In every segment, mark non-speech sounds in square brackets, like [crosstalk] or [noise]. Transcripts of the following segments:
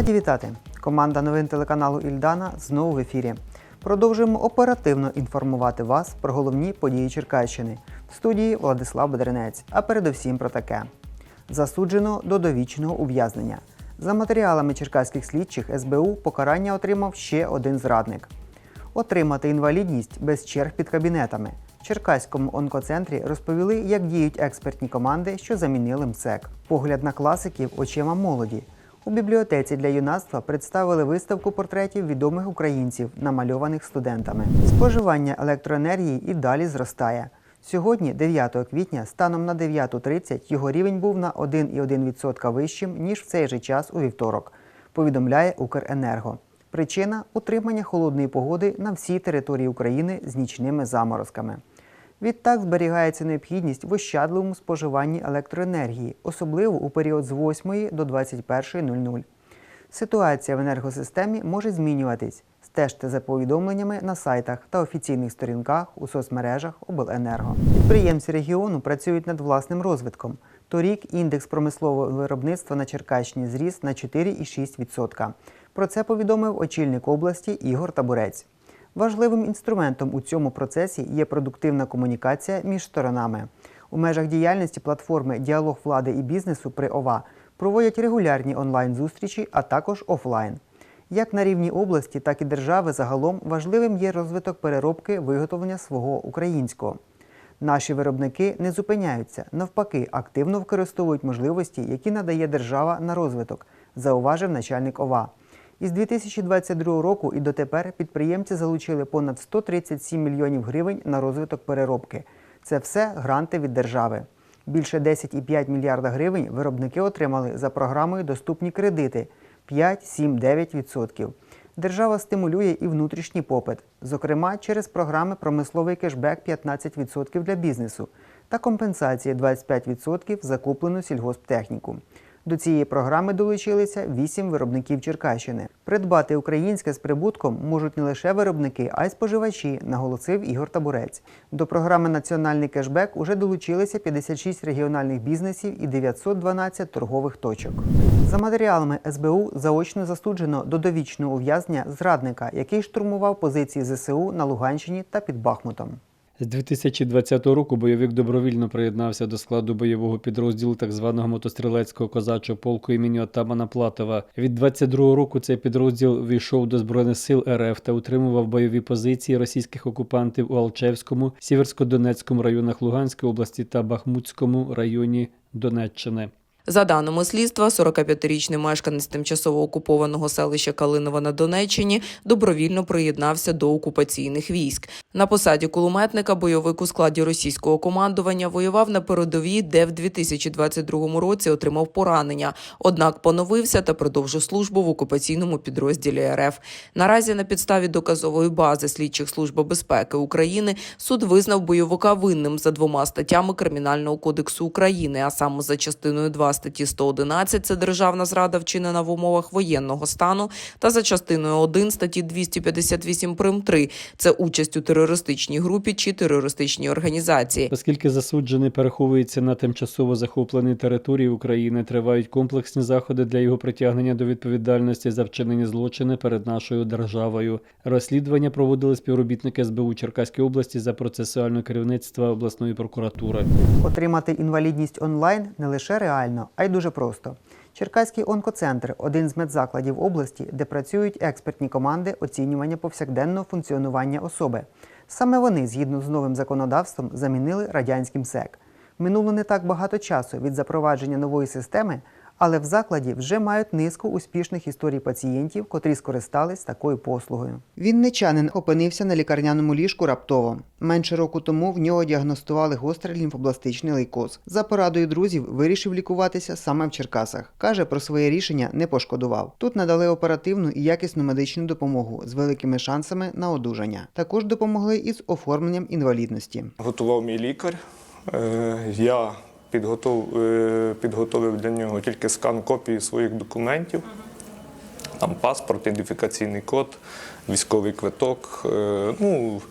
Раді вітати! Команда новин телеканалу Ільдана знову в ефірі. Продовжуємо оперативно інформувати вас про головні події Черкащини. В студії Владислав Бедренець. А передовсім про таке: засуджено до довічного ув'язнення. За матеріалами черкаських слідчих СБУ покарання отримав ще один зрадник. Отримати інвалідність без черг під кабінетами. В Черкаському онкоцентрі розповіли, як діють експертні команди, що замінили МСЕК. Погляд на класиків очима молоді. У бібліотеці для юнацтва представили виставку портретів відомих українців, намальованих студентами. Споживання електроенергії і далі зростає. Сьогодні, 9 квітня, станом на 9.30 його рівень був на 1,1% вищим, ніж в цей же час у вівторок, повідомляє Укренерго. Причина утримання холодної погоди на всій території України з нічними заморозками. Відтак зберігається необхідність в ощадливому споживанні електроенергії, особливо у період з 8 до 21.00. Ситуація в енергосистемі може змінюватись. Стежте за повідомленнями на сайтах та офіційних сторінках у соцмережах Обленерго. Підприємці регіону працюють над власним розвитком. Торік індекс промислового виробництва на Черкащині зріс на 4,6%. Про це повідомив очільник області Ігор Табурець. Важливим інструментом у цьому процесі є продуктивна комунікація між сторонами. У межах діяльності платформи Діалог влади і бізнесу при ОВА проводять регулярні онлайн-зустрічі, а також офлайн. Як на рівні області, так і держави загалом важливим є розвиток переробки виготовлення свого українського. Наші виробники не зупиняються, навпаки, активно використовують можливості, які надає держава на розвиток, зауважив начальник ОВА. Із 2022 року і дотепер підприємці залучили понад 137 мільйонів гривень на розвиток переробки. Це все гранти від держави. Більше 10,5 мільярда гривень виробники отримали за програмою Доступні кредити 5, 7, 9%. Держава стимулює і внутрішній попит, зокрема через програми промисловий кешбек 15% для бізнесу та компенсація 25% закуплену сільгосптехніку. До цієї програми долучилися вісім виробників Черкащини. Придбати українське з прибутком можуть не лише виробники, а й споживачі, наголосив Ігор Табурець. До програми Національний кешбек уже долучилися 56 регіональних бізнесів і 912 торгових точок. За матеріалами СБУ заочно засуджено до довічного ув'язнення зрадника, який штурмував позиції ЗСУ на Луганщині та під Бахмутом. З 2020 року бойовик добровільно приєднався до складу бойового підрозділу так званого мотострілецького козачого полку імені Отамана Платова. Від 22 року цей підрозділ війшов до збройних сил РФ та утримував бойові позиції російських окупантів у Алчевському, Сіверсько-Донецькому районах Луганської області та Бахмутському районі Донеччини. За даними слідства, 45-річний мешканець тимчасово окупованого селища Калинова на Донеччині добровільно приєднався до окупаційних військ. На посаді кулеметника бойовик у складі російського командування воював на передовій, де в 2022 році отримав поранення. Однак поновився та продовжив службу в окупаційному підрозділі РФ. Наразі на підставі доказової бази слідчих служби безпеки України суд визнав бойовика винним за двома статтями Кримінального кодексу України, а саме за частиною 2 статті 111 – це державна зрада вчинена в умовах воєнного стану, та за частиною 1 статті 258 прим. 3 – це участь у терористичній групі чи терористичній організації. Оскільки засуджений переховується на тимчасово захопленій території України, тривають комплексні заходи для його притягнення до відповідальності за вчинені злочини перед нашою державою. Розслідування проводили співробітники СБУ Черкаської області за процесуального керівництва обласної прокуратури. Отримати інвалідність онлайн не лише реально, а й дуже просто. Черкаський онкоцентр один з медзакладів області, де працюють експертні команди оцінювання повсякденного функціонування особи. Саме вони, згідно з новим законодавством, замінили радянським СЕК. Минуло не так багато часу від запровадження нової системи, але в закладі вже мають низку успішних історій пацієнтів, котрі скористались такою послугою. Вінничанин опинився на лікарняному ліжку раптово. Менше року тому в нього діагностували гострий лімфобластичний лейкоз. За порадою друзів вирішив лікуватися саме в Черкасах. Каже, про своє рішення не пошкодував. Тут надали оперативну і якісну медичну допомогу з великими шансами на одужання. Також допомогли із оформленням інвалідності. Готував мій лікар. Е, Я підготов, е, підготовив для нього тільки скан копії своїх документів. Там паспорт, ідентифікаційний код, військовий квиток, е, ну,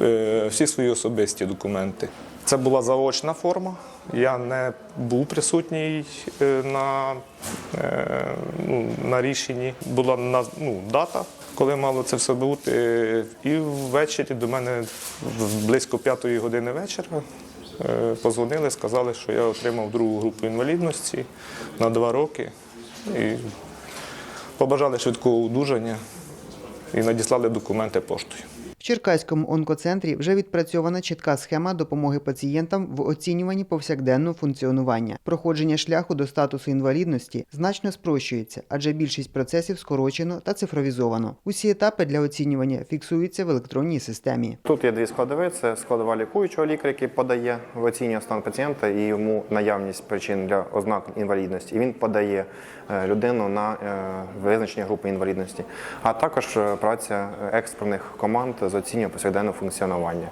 е, всі свої особисті документи. Це була заочна форма. Я не був присутній на, ну, на рішенні. Була ну, дата, коли мало це все бути. І ввечері до мене близько п'ятої години вечора позвонили, сказали, що я отримав другу групу інвалідності на два роки. І побажали швидкого одужання і надіслали документи поштою. В Черкаському онкоцентрі вже відпрацьована чітка схема допомоги пацієнтам в оцінюванні повсякденного функціонування. Проходження шляху до статусу інвалідності значно спрощується, адже більшість процесів скорочено та цифровізовано. Усі етапи для оцінювання фіксуються в електронній системі. Тут є дві складові: це складова лікуючого лікаря, який подає в оцінює стан пацієнта і йому наявність причин для ознак інвалідності. І він подає людину на е, визначення групи інвалідності, а також е, праця експертних команд з оцінювання повсякденного функціонування.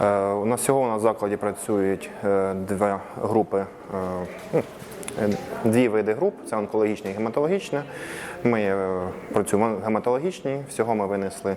Е, У нас всього в закладі працюють е, дві групи. е, ну, Е, Дві види груп це онкологічна і гематологічна. Ми е, працюємо в гематологічній. Всього ми винесли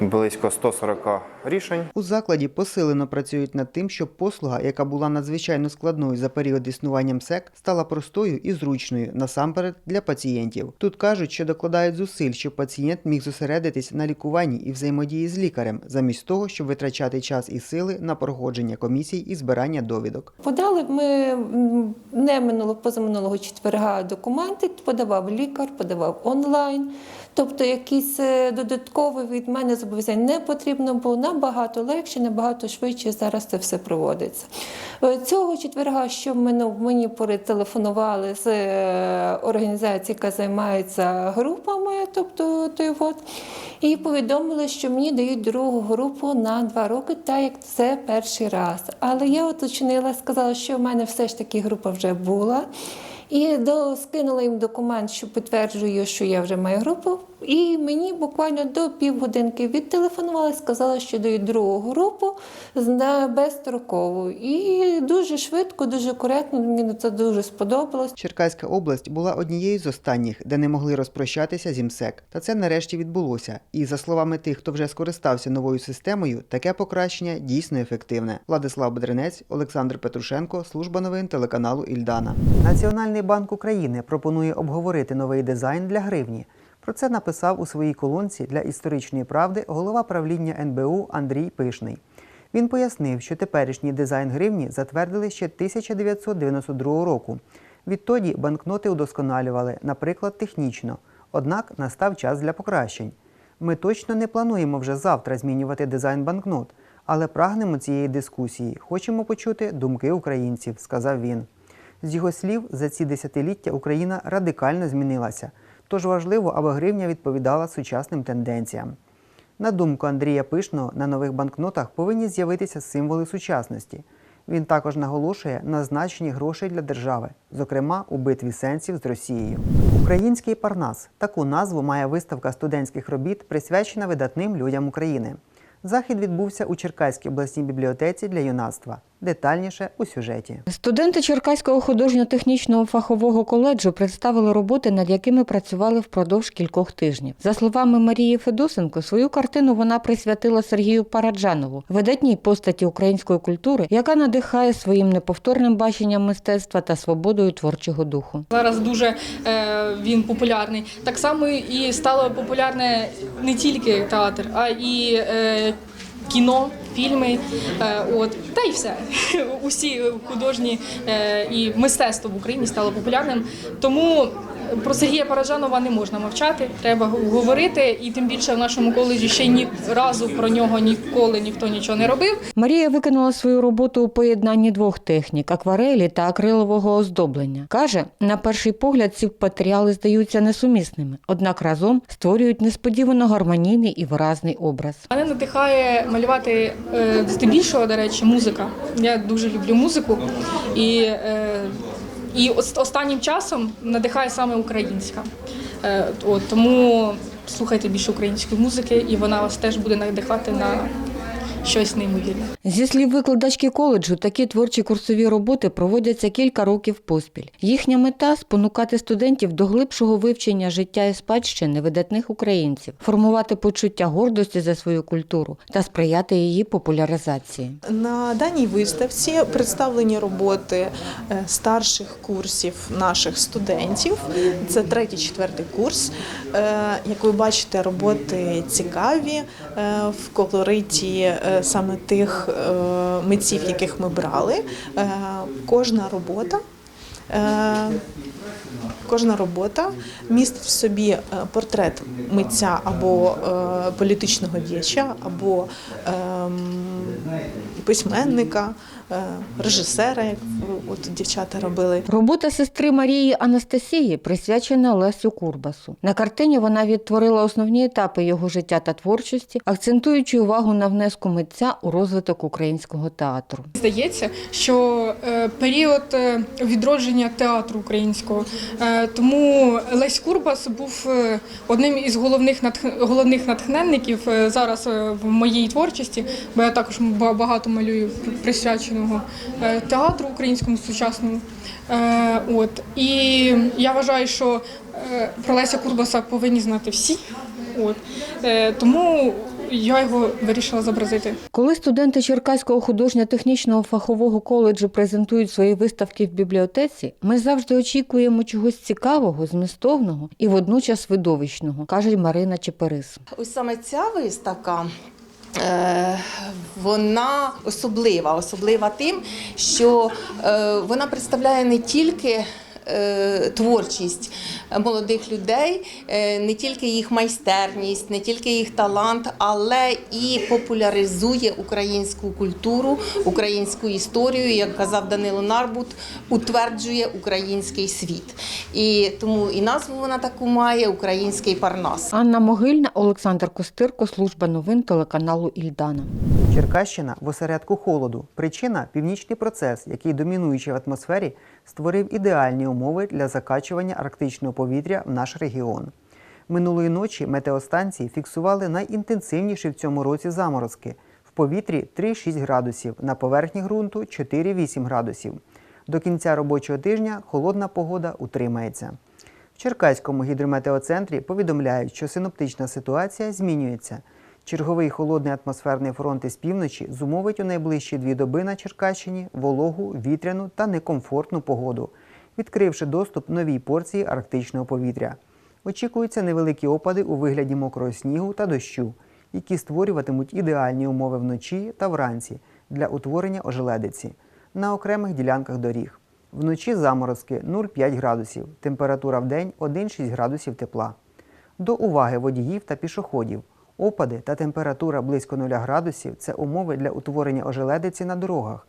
близько 140 рішень. У закладі посилено працюють над тим, щоб послуга, яка була надзвичайно складною за період існування МСЕК, стала простою і зручною насамперед для пацієнтів. Тут кажуть, що докладають зусиль, щоб пацієнт міг зосередитись на лікуванні і взаємодії з лікарем, замість того, щоб витрачати час і сили на проходження комісій і збирання довідок. Подали ми не минулого позаминулого четверга документи, подавав лікар, подавав онлайн. Тобто якісь е, додаткові від мене зобов'язань не потрібно, бо набагато легше, набагато швидше зараз це все проводиться. Е, Цього четверга, що минув, мені перетелефонували з е, організації, яка займається групами, тобто той от, і повідомили, що мені дають другу групу на два роки, так як це перший раз. Але я уточнила, сказала, що в мене все ж таки група вже була. І до, скинула їм документ, що підтверджує, що я вже маю групу. І мені буквально до півгодинки відтелефонували, сказали, що дають другу групу безстрокову. І дуже швидко, дуже коректно. Мені це дуже сподобалось. Черкаська область була однією з останніх, де не могли розпрощатися з імсек. Та це нарешті відбулося. І за словами тих, хто вже скористався новою системою, таке покращення дійсно ефективне. Владислав Бедренець, Олександр Петрушенко, служба новин телеканалу Ільдана. Національний банк України пропонує обговорити новий дизайн для гривні. Про це написав у своїй колонці для історичної правди голова правління НБУ Андрій Пишний. Він пояснив, що теперішній дизайн гривні затвердили ще 1992 року. Відтоді банкноти удосконалювали, наприклад, технічно. Однак настав час для покращень. Ми точно не плануємо вже завтра змінювати дизайн банкнот, але прагнемо цієї дискусії. Хочемо почути думки українців, сказав він. З його слів, за ці десятиліття Україна радикально змінилася, тож важливо, аби гривня відповідала сучасним тенденціям. На думку Андрія Пишного, на нових банкнотах повинні з'явитися символи сучасності. Він також наголошує на значенні грошей для держави, зокрема у битві сенсів з Росією. Український Парнас таку назву має виставка студентських робіт, присвячена видатним людям України. Захід відбувся у Черкаській обласній бібліотеці для юнацтва. Детальніше у сюжеті. Студенти Черкаського художньо-технічного фахового коледжу представили роботи, над якими працювали впродовж кількох тижнів. За словами Марії Федосенко, свою картину вона присвятила Сергію Параджанову, видатній постаті української культури, яка надихає своїм неповторним баченням мистецтва та свободою творчого духу. Зараз дуже е, він популярний. Так само і стало популярне не тільки театр, а і е, кіно, фільми. Е, от та й все. [laughs] Усі художні е, і мистецтво в Україні стало популярним. Тому про Сергія Паражанова не можна мовчати. Треба говорити, і тим більше в нашому коледжі ще ні разу про нього ніколи ніхто нічого не робив. Марія виконала свою роботу у поєднанні двох технік акварелі та акрилового оздоблення. Каже, на перший погляд ці матеріали здаються несумісними, однак разом створюють несподівано гармонійний і виразний образ. Мене надихає малювати е, здебільшого, до речі, музика. Я дуже люблю музику. І, е, і останнім часом надихає саме українська. Е, тому слухайте більше української музики, і вона вас теж буде надихати на щось неймовірне. Зі слів викладачки коледжу, такі творчі курсові роботи проводяться кілька років поспіль. Їхня мета спонукати студентів до глибшого вивчення життя і спадщини видатних українців, формувати почуття гордості за свою культуру та сприяти її популяризації. На даній виставці представлені роботи е, старших курсів наших студентів. Це третій, четвертий курс. Е, Як ви бачите, роботи цікаві е, в колориті е, саме тих е, митців, яких ми брали. Е, Кожна робота. е, Кожна робота містить в собі портрет митця або політичного діяча, або ем, письменника, режисера, як от дівчата робили. Робота сестри Марії Анастасії присвячена Лесю Курбасу. На картині вона відтворила основні етапи його життя та творчості, акцентуючи увагу на внеску митця у розвиток українського театру. Здається, що е, період е, відродження театру українського, е, тому Лесь Курбас був е, одним із головних натх- головних натхненників е, зараз е, в моїй творчості, бо я також багато малюю присвяченого е, театру українському сучасному. Е, От і я вважаю, що е, про Леся Курбаса повинні знати всі. От тому я його вирішила зобразити. Коли студенти Черкаського художньо-технічного фахового коледжу презентують свої виставки в бібліотеці, ми завжди очікуємо чогось цікавого, змістовного і водночас видовищного, каже Марина Чеперис. Ось саме ця виставка. Е, Вона особлива, особлива тим, що е, вона представляє не тільки творчість молодих людей, е, не тільки їх майстерність, не тільки їх талант, але і популяризує українську культуру, українську історію, як казав Данило Нарбут, утверджує український світ. І тому і назву вона таку має Український Парнас. Анна Могильна, Олександр Костирко, служба новин телеканалу Ільдана. Черкащина в осередку холоду. Причина північний процес, який домінуючи в атмосфері, створив ідеальні умови для закачування арктичного повітря в наш регіон. Минулої ночі метеостанції фіксували найінтенсивніші в цьому році заморозки. В повітрі 3-6 градусів, на поверхні ґрунту 4-8 градусів. До кінця робочого тижня холодна погода утримається. В Черкаському гідрометеоцентрі повідомляють, що синоптична ситуація змінюється. Черговий холодний атмосферний фронт із півночі зумовить у найближчі дві доби на Черкащині вологу, вітряну та некомфортну погоду, відкривши доступ новій порції арктичного повітря. Очікуються невеликі опади у вигляді мокрого снігу та дощу, які створюватимуть ідеальні умови вночі та вранці для утворення ожеледиці на окремих ділянках доріг. Вночі заморозки 0,5 градусів, температура в день 1,6 градусів тепла. До уваги водіїв та пішоходів. Опади та температура близько 0 градусів це умови для утворення ожеледиці на дорогах.